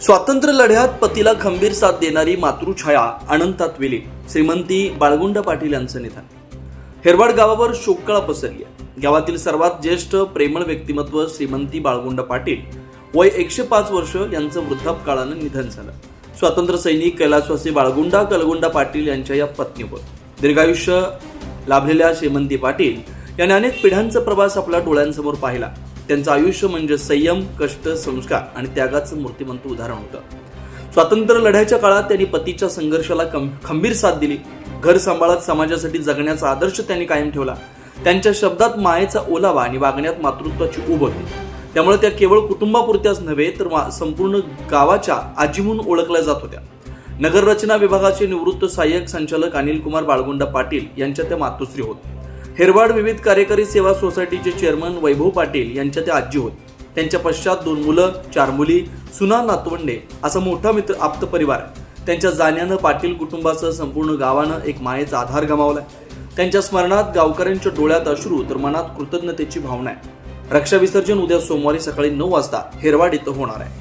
स्वातंत्र्य लढ्यात पतीला खंबीर साथ देणारी मातृछाया अनंतात विली श्रीमंती बाळगुंड पाटील यांचं निधन. हेरवाड गावावर शोककळा पसरली आहे. गावातील सर्वात ज्येष्ठ प्रेमळ व्यक्तिमत्व श्रीमंती बाळगुंड पाटील वय एकशे पाच वर्ष यांचं वृद्धापकाळानं निधन झालं. स्वातंत्र्य सैनिक कैलासवासी बाळगुंडा कलगुंडा पाटील यांच्या या पत्नीवर. दीर्घायुष्य लाभलेल्या श्रीमंती पाटील यांनी अनेक पिढ्यांचा प्रवास आपल्या डोळ्यांसमोर पाहिला. त्यांचं आयुष्य म्हणजे संयम कष्ट संस्कार आणि त्यागाचं मूर्तिमंत उदाहरण होतं. स्वातंत्र्य लढ्याच्या काळात त्यांनी पतीच्या संघर्षाला कं- खंबीर साथ दिली. घर सांभाळत समाजासाठी जगण्याचा आदर्श त्यांनी कायम ठेवला. त्यांच्या शब्दात मायेचा ओलावा आणि वागण्यात मातृत्वाची उभ होती. त्यामुळे त्या केवळ कुटुंबापुरत्याच नव्हे तर मा- संपूर्ण गावाच्या आजी म्हणून ओळखल्या जात होत्या. नगररचना विभागाचे निवृत्त सहाय्यक संचालक अनिल कुमार बाळगुंडा पाटील यांच्या त्या मातोश्री होत. हेरवाड विविध कार्यकारी सेवा सोसायटीचे चेअरमन वैभव पाटील यांच्या त्या आजी होत. त्यांच्या पश्चात दोन मुलं चार मुली सुना नातवंडे असा मोठा मित्र आप्त परिवार. त्यांच्या जाण्यानं पाटील कुटुंबासह संपूर्ण गावानं एक मायेचा आधार गमावलाय. त्यांच्या स्मरणात गावकऱ्यांच्या डोळ्यात अश्रू तर मनात कृतज्ञतेची भावना आहे. रक्षा विसर्जन उद्या सोमवारी सकाळी नऊ वाजता हेरवाड इथं होणार आहे.